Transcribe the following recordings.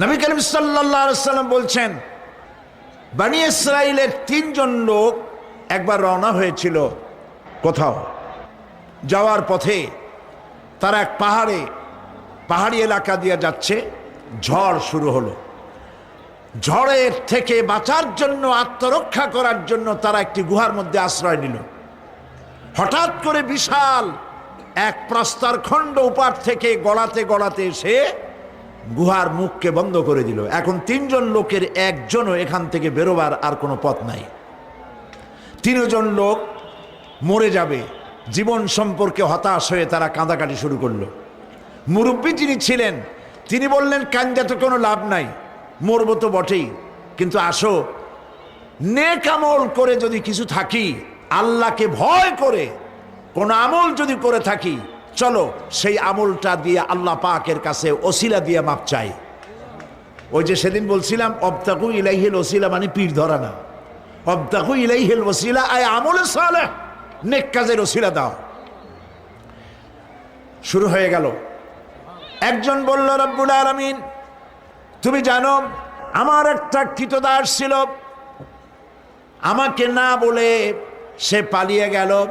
নবী করিম সাল্লাম বলছেন, বানি ইসরায়েলের তিনজন লোক একবার রওনা হয়েছিল কোথাও। যাওয়ার পথে তারা এক পাহাড়ে, পাহাড়ি এলাকা দিয়ে যাচ্ছে, ঝড় শুরু হলো। ঝড়ের থেকে বাঁচার জন্য, আত্মরক্ষা করার জন্য তারা একটি গুহার মধ্যে আশ্রয় নিল। হঠাৎ করে বিশাল এক প্রস্তর খণ্ড উপার থেকে গড়াতে গড়াতে এসে গুহার মুখকে বন্ধ করে দিল। এখন তিনজন লোকের একজনও এখান থেকে বেরোবার আর কোনো পথ নাই। তিনজন লোক মরে যাবে। জীবন সম্পর্কে হতাশ হয়ে তারা কাঁদাকাটি শুরু করল। মুরব্বী যিনি ছিলেন, তিনি বললেন, কান্দা তো কোনো লাভ নাই, মরবো তো বটেই। কিন্তু আসো, নেক আমল করে যদি কিছু থাকি, আল্লাহকে ভয় করে, কোন আমল যদি করে থাকি চলো, সেই আমলটা দিয়ে আল্লাহ পাকের কাছে ওসিলা দিয়ে মাপ চাই। ওই যে সেদিন বলছিলাম, অবতাকু ইলাইহিল ওসিলা মানে পীর ধরা না। অবতাকু ইলাইহিল ওসিলা আয় আমল সালে নেক কাজের ওসিলা দাও। শুরু হয়ে গেল। একজন বলল, রব্বুল আলমিন, তুমি জানো, আমার একটা কৃতদাস ছিল। আমাকে না বলে সে পালিয়ে গেল।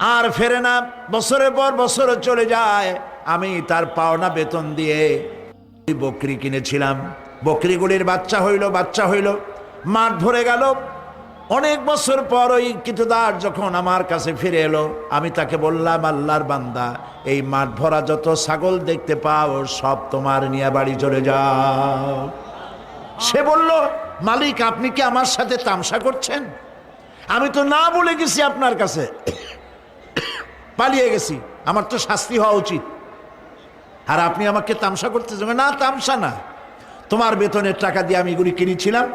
আর ফেরে না, বছরের পর বছর চলে যায়, আমি তার পাওনা বেতন দিয়ে বকরি কিনেছিলাম। বকরিগুলির বাচ্চা হইল বাচ্চা হইল। মাঠ ভরে গেল। অনেক বছর পর ওই কৃতদার যখন আমার কাছে ফিরে এলো, আমি তাকে বললাম, আল্লাহর বান্দা, এই মাঠ ভরা যত ছাগল দেখতে পাও, সব তোমার নিয়ে বাড়ি চলে যাও। সে বলল, মালিক, আপনি কি আমার সাথে তামসা করছেন? আমি তো না বলে গেছি আপনার কাছে। পালিয়ে গেছি। আমার তো শাস্তি হওয়া উচিত। আর আপনি আমাকে তামসা করতে যাবেন। না, তামসা না। তোমার বেতনের টাকা দিয়ে আমি এগুলি কিনেছিলাম।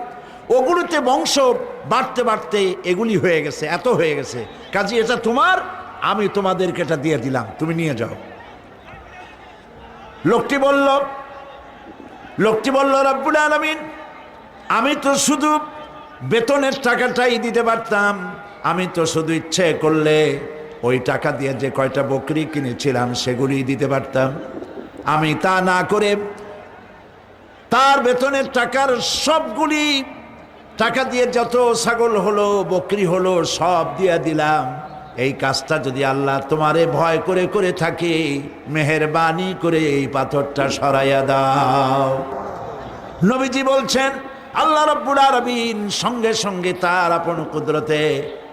ওগুলোতে বংশ বাড়তে বাড়তে এগুলি হয়ে গেছে, এত হয়ে গেছে। কাজে, এটা তোমার, আমি তোমাদেরকে এটা দিয়ে দিলাম। তুমি নিয়ে যাও। লোকটি বলল লোকটি বলল, রব্বুল আলমিন, আমি তো শুধু বেতনের টাকাটাই দিতে পারতাম। আমি তো শুধু ইচ্ছে করলে ওই টাকা দিয়ে যে কয়টা বকরি কিনেছিলাম সেগুলি দিতে পারতাম। আমি তা না করে তার বেতনের টাকার সবগুলি, টাকা দিয়ে যত ছাগল হলো, বকরি হলো, সব দিয়ে দিলাম। এই কাজটা যদি আল্লাহ তোমারে ভয় করে করে থাকে, মেহরবানি করে এই পাথরটা সরাইয়া দাও। নবীজি বলছেন, আল্লাহ রব্বুল আরবিন সঙ্গে সঙ্গে তার আপন কুদরতে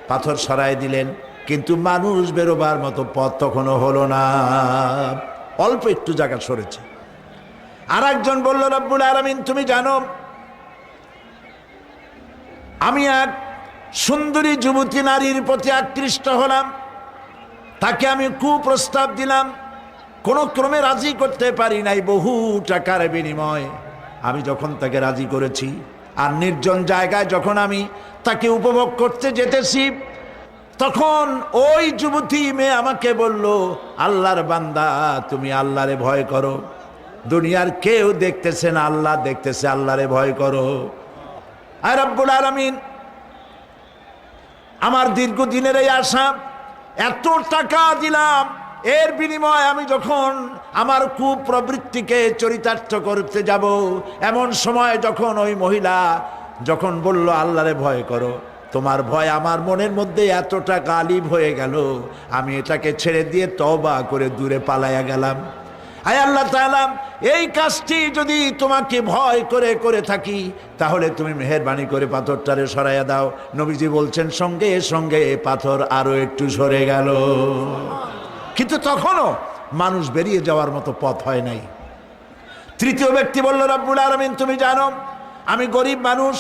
পাথর সরাই দিলেন। কিন্তু মানুষ বেরোবার মতো পথ তখনও হলো না। অল্প একটু জায়গা সরেছে। আর একজন বলল, রব্বুল আলমিন, তুমি জানো, আমি এক সুন্দরী যুবতী নারীর প্রতি আকৃষ্ট হলাম। তাকে আমি কুপ্রস্তাব দিলাম। কোনো ক্রমে রাজি করতে পারি নাই বহু টাকার বিনিময়। আমি যখন তাকে রাজি করেছি, আর নির্জন জায়গায় যখন আমি তাকে উপভোগ করতে যেতেছি তখন ওই যুবতী মেয়ে আমাকে বলল, আল্লাহর বান্দা, তুমি আল্লাহরে ভয় করো। দুনিয়ার কেউ দেখতেছে না, আল্লাহ দেখতেছে, আল্লাহরে ভয় করো। আর রব্বুল আলমিন, আমার দীর্ঘদিনের এই আশা, এত টাকা দিলাম। এর বিনিময়ে আমি যখন আমার কুপ্রবৃত্তিকে চরিতার্থ করতে যাব, এমন সময় যখন ওই মহিলা যখন বলল, আল্লাহরে ভয় করো তোমার ভয় আমার মনের মধ্যে এতটা গালিব হয়ে গেল, আমি এটাকে ছেড়ে দিয়ে তবা করে দূরে পালাইয়া গেলাম। আয় আল্লাহ তালাম এই কাজটি যদি তোমাকে ভয় করে করে থাকি, তাহলে তুমি মেহরবানি করে পাথরটারে সরাইয়া দাও। নবীজি বলছেন, সঙ্গে সঙ্গে পাথর আরও একটু সরে গেল। কিন্তু তখনও মানুষ বেরিয়ে যাওয়ার মতো পথ হয় নাই। তৃতীয় ব্যক্তি বলল, রব্বুল আলমিন, তুমি জানো, আমি গরিব মানুষ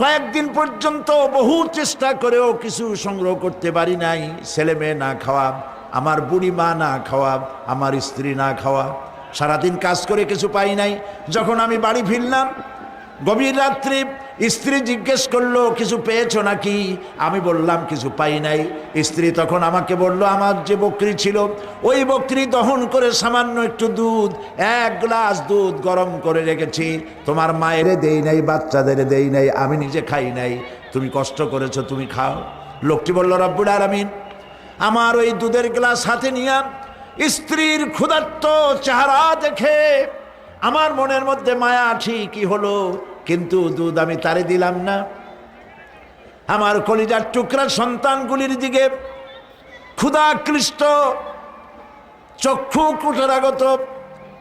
কয়েকদিন পর্যন্ত বহু চেষ্টা করেও কিছু সংগ্রহ করতে পারি নাই। ছেলে মেয়ে না খাওয়া, আমার বুড়ি মা না খাওয়া, আমার স্ত্রী না খাওয়া। সারাদিন কাজ করে কিছু পাই নাই। যখন আমি বাড়ি ফিরলাম গভীর রাত্রি স্ত্রী জিজ্ঞেস করল, কিছু পেয়েছ নাকি? আমি বললাম, কিছু পাই নাই। স্ত্রী তখন আমাকে বলল, আমার যে বকরি ছিল, ওই বকরি দহন করে সামান্য একটু দুধ, এক গ্লাস দুধ গরম করে রেখেছি। তোমার মায়ের দেই নাই, বাচ্চাদের দেই নাই, আমি নিজে খাই নাই। তুমি কষ্ট করেছ, তুমি খাও। লোকটি বলল, রব্বুল আলমিন, আমার ওই দুধের গ্লাস হাতে নিয়ে স্ত্রীর ক্ষুধার্ত চেহারা দেখে আমার মনের মধ্যে মায়া ঠিকই হলো? কিন্তু দুধ আমি তারে দিলাম না। আমার কলিজার টুকরা সন্তানগুলির দিকে ক্ষুধাকৃষ্ট, চক্ষু কুটরাগত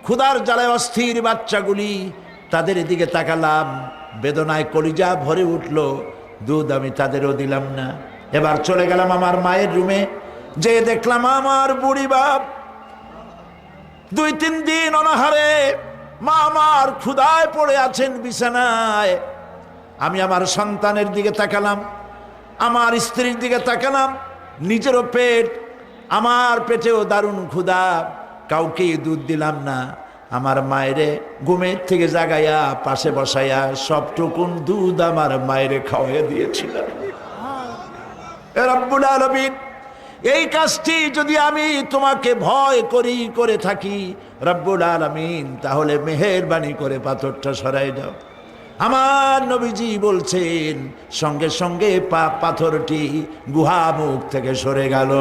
ক্ষুধার জ্বালায় অস্থির বাচ্চাগুলি তাদের দিকে তাকালাম। বেদনায় কলিজা ভরে উঠল, দুধ আমি তাদেরও দিলাম না। এবার চলে গেলাম আমার মায়ের রুমে যে দেখলাম আমার বুড়ি বাপ দুই তিন দিন অনাহারে মা আমার ক্ষুধায় পড়ে আছেন বিছানায়। আমি আমার সন্তানের দিকে তাকালাম, আমার স্ত্রীর দিকে তাকালাম, নিজেরও পেট, আমার পেটেও দারুণ ক্ষুধা। কাউকে দুধ দিলাম না, আমার মায়েরে ঘুমের থেকে জাগাইয়া, পাশে বসাইয়া সবটুকুন দুধ আমার মায়েরে খাওয়াইয়া দিয়েছিলাম। রব্বুল আলমিন এই কাজটি যদি আমি তোমাকে ভয় করি, করে থাকি, রব্বুল আলমিন, তাহলে মেহেরবানি করে পাথরটা সরাই দাও। আমার নবীজি বলছেন, সঙ্গে সঙ্গে পা পাথরটি গুহা মুখ থেকে সরে গেল।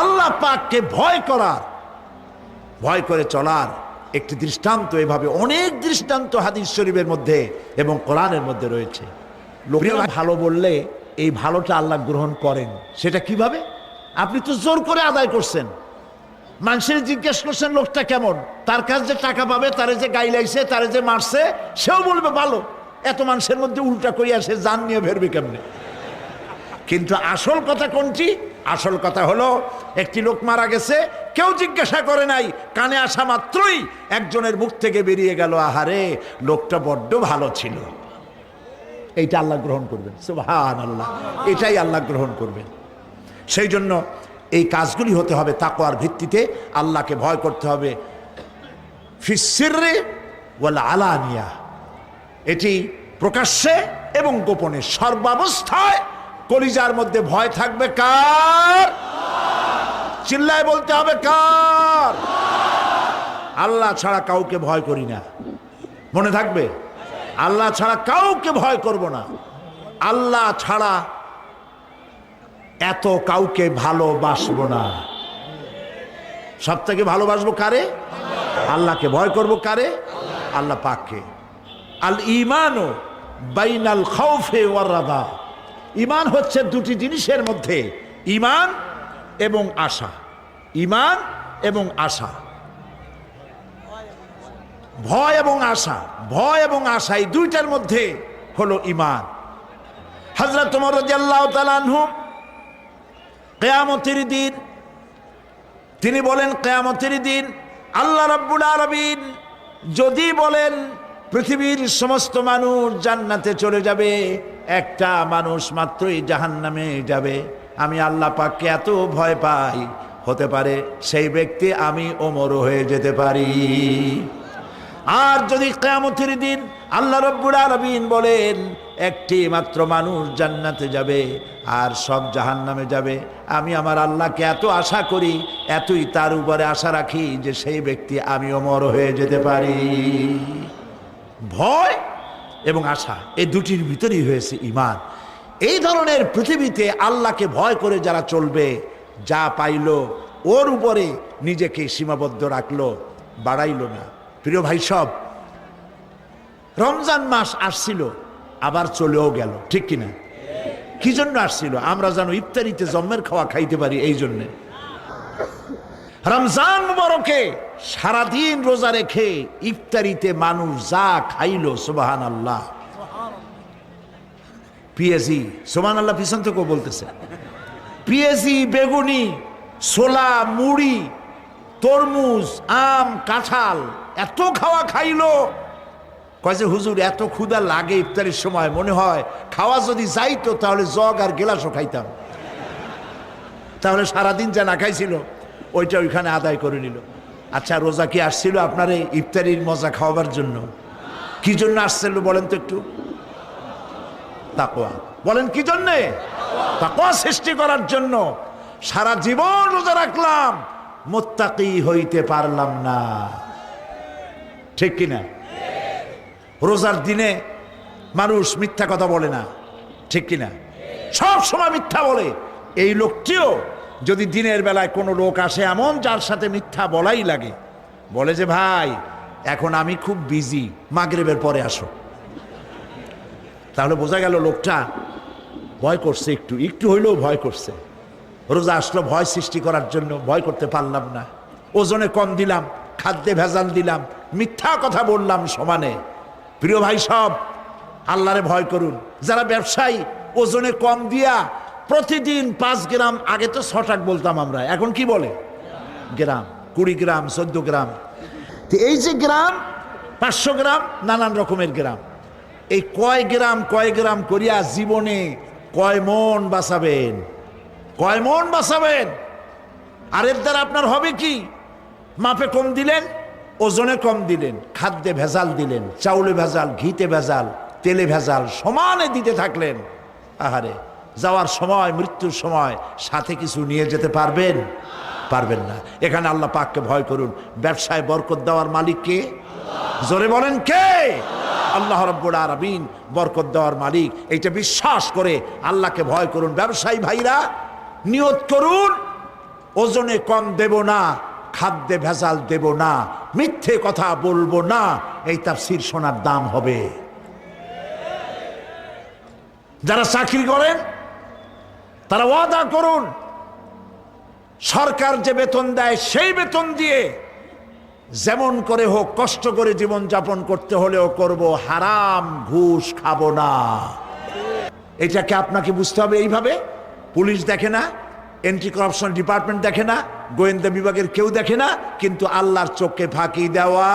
আল্লাহ পাককে ভয় করার, ভয় করে চলার একটি দৃষ্টান্ত এভাবে অনেক দৃষ্টান্ত হাদিস শরীফের মধ্যে এবং কোরআনের মধ্যে রয়েছে। লোকেরা ভালো বললে এই ভালোটা আল্লাহ গ্রহণ করেন। সেটা কীভাবে? আপনি তো জোর করে আদায় করছেন। মানুষের জিজ্ঞেস করছেন, লোকটা কেমন? তার কাছে যে টাকা পাবে, তারে যে গাইলাইছে তারে যে মারছে, সেও বলবে, ভালো। এত মানুষের মধ্যে উল্টা করিয়া সে জান নিয়ে ফেরবে কেমনে? কিন্তু আসল কথা কোনটি? আসল কথা হলো, একটি লোক মারা গেছে, কেউ জিজ্ঞাসা করে নাই, কানে আসা মাত্রই একজনের মুখ থেকে বেরিয়ে গেল, আহারে, লোকটা বড্ড ভালো ছিল। এইটা আল্লাহ গ্রহণ করবেন। সুবহান আল্লাহ এটাই আল্লাহ গ্রহণ করবেন। সেই জন্য এই কাজগুলি হতে হবে তাকওয়ার ভিত্তিতে। আল্লাহকে ভয় করতে হবে। ফিসিরে ওয়াল আলানিয়া। এটি প্রকাশ্যে এবং গোপনে সর্বাবস্থায় কলিজার মধ্যে ভয় থাকবে কার? চিল্লায় বলতে হবে কার? আল্লাহ ছাড়া কাউকে ভয় করি না। মনে থাকবে? আল্লাহ ছাড়া কাউকে ভয় করব না। আল্লাহ ছাড়া এত কাউকে ভালোবাসবো না। সব থেকে ভালোবাসবো কারে? আল্লাহকে ভয় করব কারে? আল্লাহ পাককে। আল ইমানও বাইনাল খৌফে ওয়ারাদা ইমান হচ্ছে দুটি জিনিসের মধ্যে ইমান এবং আশা। ইমান এবং আশা। ভয় এবং আশা, ভয় এবং আশা, এই দুইটার মধ্যে হলো ইমান হজরত তোমার রাজিয়াল্লাহ কেয়ামতের দিন, তিনি বলেন, কেয়ামতের দিন আল্লাহ রাব্বুল আরবিন যদি বলেন, পৃথিবীর সমস্ত মানুষ জান্নাতে চলে যাবে, একটা মানুষ মাত্রই জাহান্নামে যাবে। আমি আল্লাহ পাককে এত ভয় পাই, হতে পারে সেই ব্যক্তি আমি ওমর হয়ে যেতে পারি। আর যদি কেয়ামতের দিন আল্লাহ রব্বুল আলমিন বলেন, একটি মাত্র মানুষ জান্নাতে যাবে আর সব জাহান্নামে যাবে, আমি আমার আল্লাহকে এত আশা করি, এতই তার উপরে আশা রাখি যে সেই ব্যক্তি আমি অমর হয়ে যেতে পারি। ভয় এবং আশা, এই দুটির ভিতরেই হয়েছে ইমান এই ধরনের পৃথিবীতে আল্লাহকে ভয় করে যারা চলবে, যা পাইল, ওর উপরে নিজেকে সীমাবদ্ধ রাখল, বাড়াইল না। প্রিয় ভাই, সব। রমজান মাস আসছিল, আবার চলেও গেল, ঠিক কিনা? কি জন্য আসছিল? আমরা যেন ইফতারিতে জন্মের খাওয়া খাইতে পারি এই জন্যে। রমজান মুবারকে সারাদিন রোজা রেখে ইফতারিতে মানুষ যা খাইলো সুবাহান আল্লাহ পিএসি সোমান আল্লাহ পিছন থেকেও বলতেছে। পিএসি বেগুনি, ছোলা, মুড়ি, তরমুজ, আম, কাঁঠাল এত খাওয়া খাইলো। কয় যে, হুজুর, এত ক্ষুদা লাগে ইফতারির সময়। মনে হয় খাওয়া যদি যাইতো, তাহলে জগ আর গেলাসও খাইতাম। তাহলে সারাদিন যা না খাইছিল, ওইটা ওইখানে আদায় করে নিল। আচ্ছা রোজা কি আসছিল আপনার এই ইফতারির মজা খাওয়াবার জন্য? কি জন্য আসছিল বলেন তো একটু? তাকোয়া বলেন, কি জন্যে? তাকোয়া সৃষ্টি করার জন্য। সারা জীবন রোজা রাখলাম। মোত্তাকি হইতে পারলাম না। ঠিক কিনা? রোজার দিনে মানুষ মিথ্যা কথা বলে না, ঠিক কিনা? সব সময় মিথ্যা বলে। এই লোকটিও যদি দিনের বেলায় কোনো লোক আসে এমন যার সাথে মিথ্যা বলাই লাগে, বলে যে, ভাই, এখন আমি খুব বিজি, মাগরেবের পরে আসো। তাহলে বোঝা গেল লোকটা ভয় করছে একটু একটু হইলেও ভয় করছে। রোজা আসলো, ভয় সৃষ্টি করার জন্য ভয় করতে পারলাম না। ওজনে কম দিলাম খাদ্যে ভেজাল দিলাম, মিথ্যা কথা বললাম সমানে। প্রিয় ভাই সব, আল্লাহরে ভয় করুন। যারা ব্যবসায়ী, ওজনে কম দিয়া প্রতিদিন পাঁচ গ্রাম, আগে তো ছটাক বলতাম আমরা, এখন কি বলে? গ্রাম, কুড়ি গ্রাম, চোদ্দ গ্রাম। তো এই যে গ্রাম, পাঁচশো গ্রাম, নানান রকমের গ্রাম। এই কয় গ্রাম কয় গ্রাম করিয়া জীবনে কয় মন বাঁচাবেন? কয় মন বাঁচাবেন? আর এর দ্বারা আপনার হবে কি? মাপে কম দিলেন, ওজনে কম দিলেন, খাদ্যে ভেজাল দিলেন, চাউলে ভেজাল, ঘিতে ভেজাল, তেলে ভেজাল, সমানে দিতে থাকলেন। আহারে, যাওয়ার সময়, মৃত্যুর সময় সাথে কিছু নিয়ে যেতে পারবেন? পারবেন না। এখানে আল্লাহ পাককে ভয় করুন। ব্যবসায় বরকত দেওয়ার মালিক কে? জোরে বলেন কে? আল্লাহ রব্বুল আরবিন বরকত দেওয়ার মালিক। এইটা বিশ্বাস করে আল্লাহকে ভয় করুন। ব্যবসায়ী ভাইরা, নিয়ত করুন। ওজনে কম দেব না। খাদ্যে ভেজাল দেব না, মিথ্যে কথা বলব না, এই তাফসির সোনার দাম হবে। যারা চাকরি করেন, তারা ওয়াদা করুন, সরকার যে বেতন দেয় সেই বেতন দিয়ে যেমন করে হোক, কষ্ট করে জীবন যাপন করতে হলেও করব, হারাম ঘুষ খাব না। এটাকে আপনাকে বুঝতে হবে এইভাবে। পুলিশ দেখে না এন্টি করাপশন ডিপার্টমেন্ট দেখে না, গোয়েন্দা বিভাগের কেউ দেখে না, কিন্তু আল্লাহর চোখকে ফাঁকি দেওয়া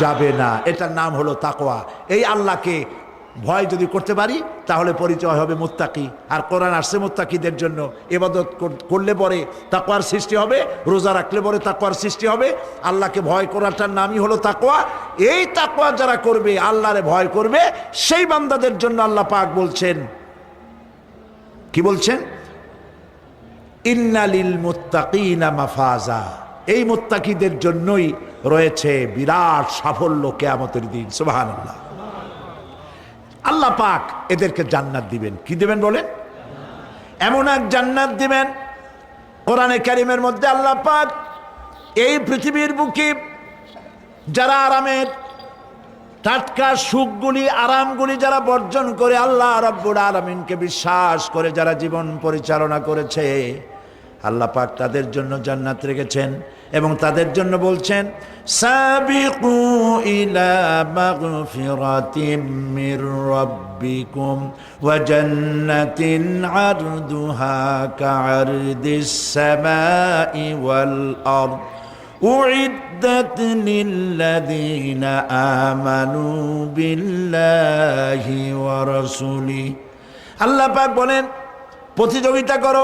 যাবে না। এটার নাম হলো তাকোয়া এই আল্লাহকে ভয় যদি করতে পারি, তাহলে পরিচয় হবে মোত্তাকি। আর কোরআন আসছে মুত্তাকিদের জন্য। এবাদত করলে পরে তাকোয়ার সৃষ্টি হবে, রোজা রাখলে পরে তাকোয়ার সৃষ্টি হবে। আল্লাহকে ভয় করাটার নামই হলো তাকোয়া এই তাকোয়া যারা করবে, আল্লাহরে ভয় করবে, সেই বান্দাদের জন্য আল্লাহ পাক বলছেন। কি বলছেন? ইন্নালিল মুত্তাকিনা মাফাজা। এই মুত্তাকিদের জন্যই রয়েছে বিরাট সাফল্য কেয়ামতের দিন, সুবহানাল্লাহ। আল্লাহ পাক এদেরকে জান্নাত দিবেন। কি দিবেন বলেন? এমন এক জান্নাত দিবেন, কোরআনে কারিমের মধ্যে আল্লাহ পাক এই পৃথিবীর বুকে যারা আরামের টাটকা সুখগুলি, আরামগুলি যারা বর্জন করে আল্লাহ রব্বুল আলমিনকে বিশ্বাস করে, যারা জীবন পরিচালনা করেছে আল্লাহ পাক তাদের জন্য জান্নাত রেখেছেন এবং তাদের জন্য বলছেন সাবিকু ইলা মাগফিরাতিম মির রাব্বিকুম ওয়া জান্নাতিন আরদুহা কা'আরদিস সামাই ওয়াল আরদ أعدت للذين آمنوا بالله ورسوله আল্লাহ পাক বলেন প্রতিযোগিতা করো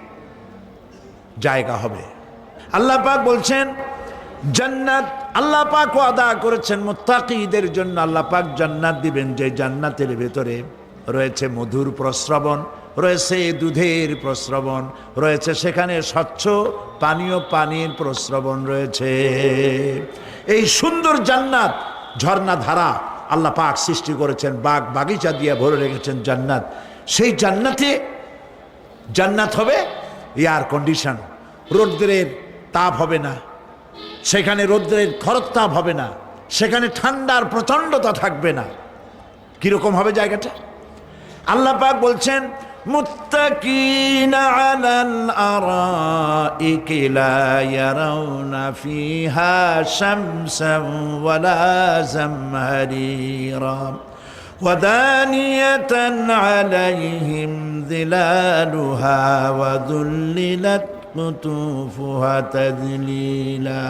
জায়গা হবে। আল্লাহ পাক বলছেন, জান্নাত আল্লাহ পাক আদা করেছেন মোত্তাকিদের জন্য। আল্লাহ পাক জান্নাত দিবেন যে জান্নাতের ভেতরে রয়েছে মধুর প্রস্রবণ, রয়েছে দুধের প্রস্রবণ, রয়েছে সেখানে স্বচ্ছ পানীয় পানির প্রস্রবণ রয়েছে। এই সুন্দর জান্নাত, ঝর্ণা ধারা আল্লাহ পাক সৃষ্টি করেছেন, বাগ বাগিচা দিয়ে ভরে রেখেছেন জান্নাত। সেই জান্নাতে জান্নাত হবে এয়ার কন্ডিশন। রৌদ্রের তাপ হবে না। সেখানে রৌদ্রের খরচ তাপ হবে না। সেখানে ঠান্ডার প্রচণ্ডতা থাকবে না। কীরকম হবে জায়গাটা? আল্লাহ পাক বলছেন ওয়ালা জামহারিরা। ودانية عليهم ظلالها وذللت قطوفها تذليلا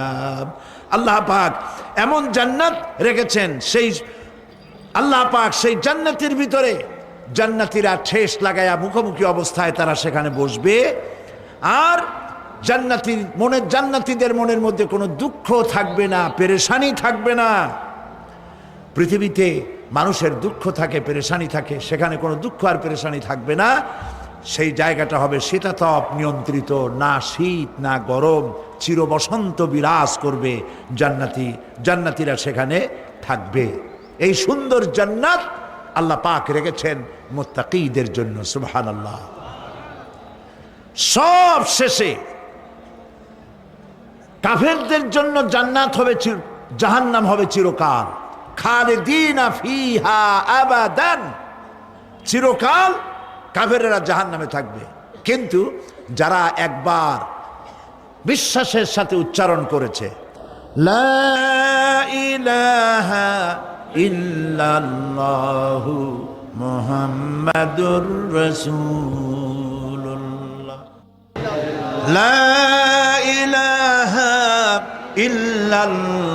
আল্লাহ পাক এমন জান্নাত রেখেছেন সেই আল্লাহ পাক সেই জান্নাতের ভিতরে জান্নাতিরা ঠেস লাগায়া মুখোমুখি অবস্থায় তারা সেখানে বসবে আর জান্নাতি মনের জান্নাতিদের মনের মধ্যে কোনো দুঃখ থাকবে না পেরেশানি থাকবে না পৃথিবীতে মানুষের দুঃখ থাকে, পেরেশানি থাকে, সেখানে কোনো দুঃখ আর পেরেশানি থাকবে না। সেই জায়গাটা হবে শীতাতপ নিয়ন্ত্রিত, না শীত, না গরম চির বসন্ত বিরাজ করবে জান্নাতি, জান্নাতিরা সেখানে থাকবে। এই সুন্দর জান্নাত আল্লাহ পাক রেখেছেন মোত্তাকিদের জন্য সুবহান আল্লাহ সব শেষে কাফেরদের জন্য জান্নাত হবে জাহান্নাম হবে চিরকাল। ফিহা আবাদান। চিরকাল কাফেরেরা জাহান নামে থাকবে। কিন্তু যারা একবার বিশ্বাসের সাথে উচ্চারণ করেছে মোহাম্মদুর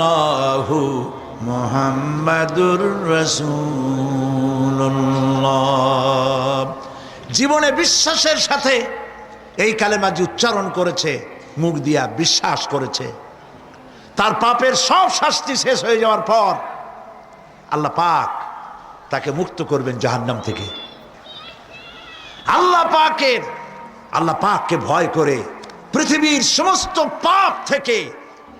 ইহু মোহাম্মদুর রসুল্লাহ জীবনে বিশ্বাসের সাথে এই কালেমা যে উচ্চারণ করেছে, মুখ দিয়া বিশ্বাস করেছে, তার পাপের সব শাস্তি শেষ হয়ে যাওয়ার পর আল্লাহ পাক তাকে মুক্ত করবেন জাহান্নাম থেকে। আল্লাহ পাকের, আল্লাহ পাককে ভয় করে পৃথিবীর সমস্ত পাপ থেকে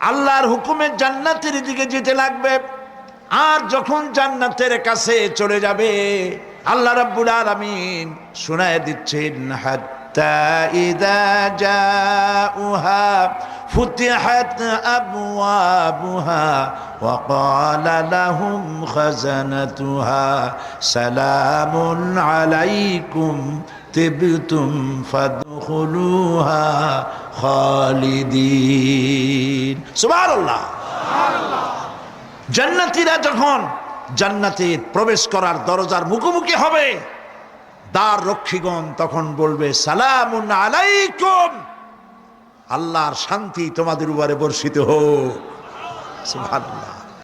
আল্লাহর হুকুমে জান্নাতের দিকে যেতে লাগবে আর যখন জান্নাতের কাছে চলে যাবে আল্লাহ রাব্বুল আলামিন শোনায় দিচ্ছেন হাত্তা ইদা জাউহা ফুতিহাত আবওয়াবুহা وقال لهم خزنتها سلام عليكم تبتم فادخلوها খালিদিন। আল্লাহ জান্নাতীরা যখন জান্নাতে প্রবেশ করার দরজার মুখোমুখি হবে, দ্বার রক্ষীগণ তখন বলবে সালাম আলাইকুম। আল্লাহর শান্তি তোমাদের উপরে বর্ষিত হোক। সুবহানাল্লাহ।